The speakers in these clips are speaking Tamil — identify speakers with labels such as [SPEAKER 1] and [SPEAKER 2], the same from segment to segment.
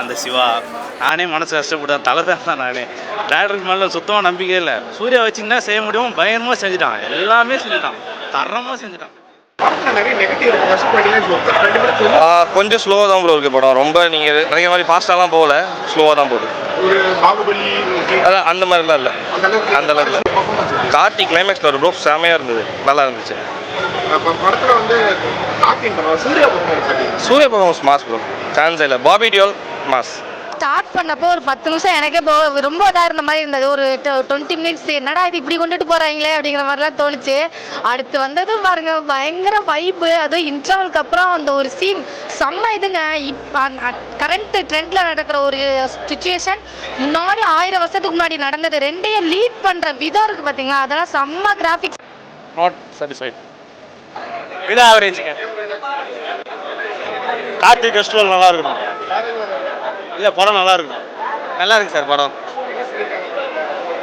[SPEAKER 1] அந்த சிவா. நானே மனசு கஷ்டப்பட்டேன் தலை தான் நானே. டேரக்டருக்கு மேலே சுத்தமாக நம்பிக்கை இல்லை. சூர்யா வச்சிங்கன்னா செய்ய முடியும் பயங்கரமாக செஞ்சுட்டான். எல்லாமே செஞ்சுட்டான். தரமாக செஞ்சுட்டான்.
[SPEAKER 2] கொஞ்சம்
[SPEAKER 3] ஸ்லோவாக தான் ப்ரோ இருக்குது படம். ரொம்ப நீங்கள் நிறைய மாதிரி ஃபாஸ்ட்டாலாம் போகல. ஸ்லோவாக தான் போகுது. அதான் அந்த மாதிரிலாம் இல்லை.
[SPEAKER 2] அந்த அளவுக்கு
[SPEAKER 3] கார்த்திக் கிளைமேக்ஸில் ஒரு ப்ரோ செமையாக இருந்தது. நல்லா இருந்துச்சு.
[SPEAKER 2] அப்ப படத்துல வந்து ஆக்டிங் பண்ணுவாங்க Suriya performance
[SPEAKER 3] Suriya performance mass bro chance இல்லை. பாபி டியோல் மாஸ்.
[SPEAKER 4] ஸ்டார்ட் பண்ணப்போ ஒரு பத்து நிமிஷம் எனக்கே இப்போ ரொம்ப இதாக இருந்த மாதிரி இருந்தது. ஒரு டுவெண்ட்டி மினிட்ஸ் என்னடா இது இப்படி கொண்டுட்டு போறாங்களே அப்படிங்கிற மாதிரிலாம் தோணுச்சு. அடுத்து வந்தது பாருங்க பயங்கர வைப்பு அதுவும் இன்டர்வலுக்கு அப்புறம் அந்த ஒரு சீன் செம்ம இதுங்க. இப்போ கரண்ட் ட்ரெண்டில் நடக்கிற ஒரு சுச்சுவேஷன் முன்னாடி ஆயிரம் வருஷத்துக்கு முன்னாடி நடந்தது. ரெண்டையும் லீட் பண்ற விதம் இருக்கு பாத்தீங்களா? அதெல்லாம் செம்ம கிராஃபிக்ஸ்
[SPEAKER 5] நாட் சாட்டிஸ்ஃபைட் விட ஆவரேஜுங்க கார்த்திக் ஃபெஸ்டிவல் நல்லா இருக்கணும். இல்லை படம் நல்லா இருக்கணும் நல்லா இருக்கு சார் படம்.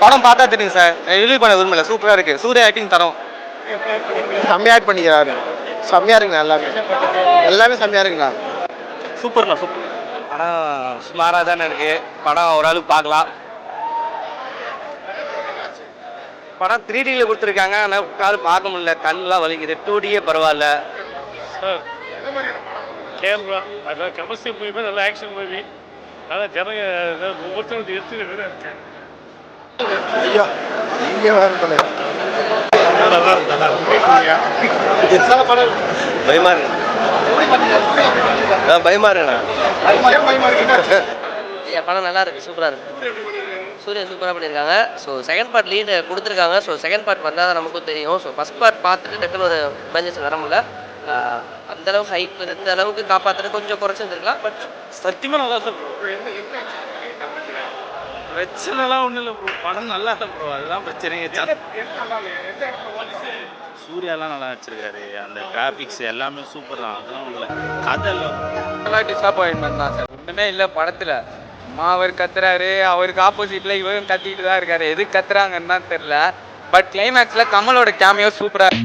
[SPEAKER 5] படம் பார்த்தா தெரியும் சார். ரிலீவ் பண்ண விரும்பல. சூப்பராக இருக்கு. சூர்யா ஆக்டிங் தரம்.
[SPEAKER 6] செம்மையா ஆக்ட் பண்ணிக்கிறாரு. செம்மையா இருக்குங்க எல்லாமே. எல்லாமே செம்மையா இருக்குங்க
[SPEAKER 5] சூப்பர்ண்ணா சூப்பர்.
[SPEAKER 1] படம் சுமாராக தானே இருக்கு. படம் ஓரளவுக்கு பார்க்கலாம்.
[SPEAKER 5] படம் த்ரீ டியில் கொடுத்துருக்காங்க. ஆனால் உட்காந்து பார்க்க முடியல. கண்ணெலாம் வலிக்குது. டூ டியே பரவாயில்ல.
[SPEAKER 7] கேமரா அதான் கமர்ஷியல் மூவி நல்ல ஆக்ஷன் மூவி அதான் ஜனங்க ஒவ்வொருத்தரும் எடுத்து
[SPEAKER 6] ஐயா நீங்க வேற தலைவர்.
[SPEAKER 3] பயமாக இருக்கு? பயமாக இருக்குண்ணா
[SPEAKER 8] படம் நல்லா இருக்கு சூப்பராக இருக்கு. சூர்யா சூப்பராக பண்ணியிருக்காங்க. ஸோ செகண்ட் பார்ட் லீடு கொடுத்துருக்காங்க. ஸோ செகண்ட் பார்ட் வந்தால் தான் நமக்கும் தெரியும். ஸோ ஃபஸ்ட் பார்ட் பார்த்துட்டு டக்குன்னு ஒரு பஞ்சஸ் வர முடியல. அந்த அளவுக்கு ஹைப் இந்த அளவுக்கு காப்பாற்றுறது கொஞ்சம் குறைச்சிருந்துருக்கலாம் பட்
[SPEAKER 1] சத்தியமாக நல்லா தான் பிரச்சனைலாம் ஒன்றும் இல்லை ப்ரோ படம் நல்லா இல்லை ப்ரோ அதுதான் பிரச்சனையே ச- சூர்யாலாம் நல்லா வச்சிருக்காரு அந்த கிராஃபிக்ஸ் எல்லாமே சூப்பர் தான். அதெல்லாம் இல்லை. கதை இல்லை.
[SPEAKER 5] நல்லா டிசப்பாயின்மெண்ட் தான் சார் ஒன்றுமே இல்லை படத்தில். அம்மா அவர் கத்துறாரு அவருக்கு ஆப்போசிட்டில் இவரும் கத்திக்கிட்டு தான் இருக்காரு. எது கத்துறாங்கன்னு தான் தெரில பட் கிளைமேக்ஸில் கமலோட கேமியோ சூப்பராக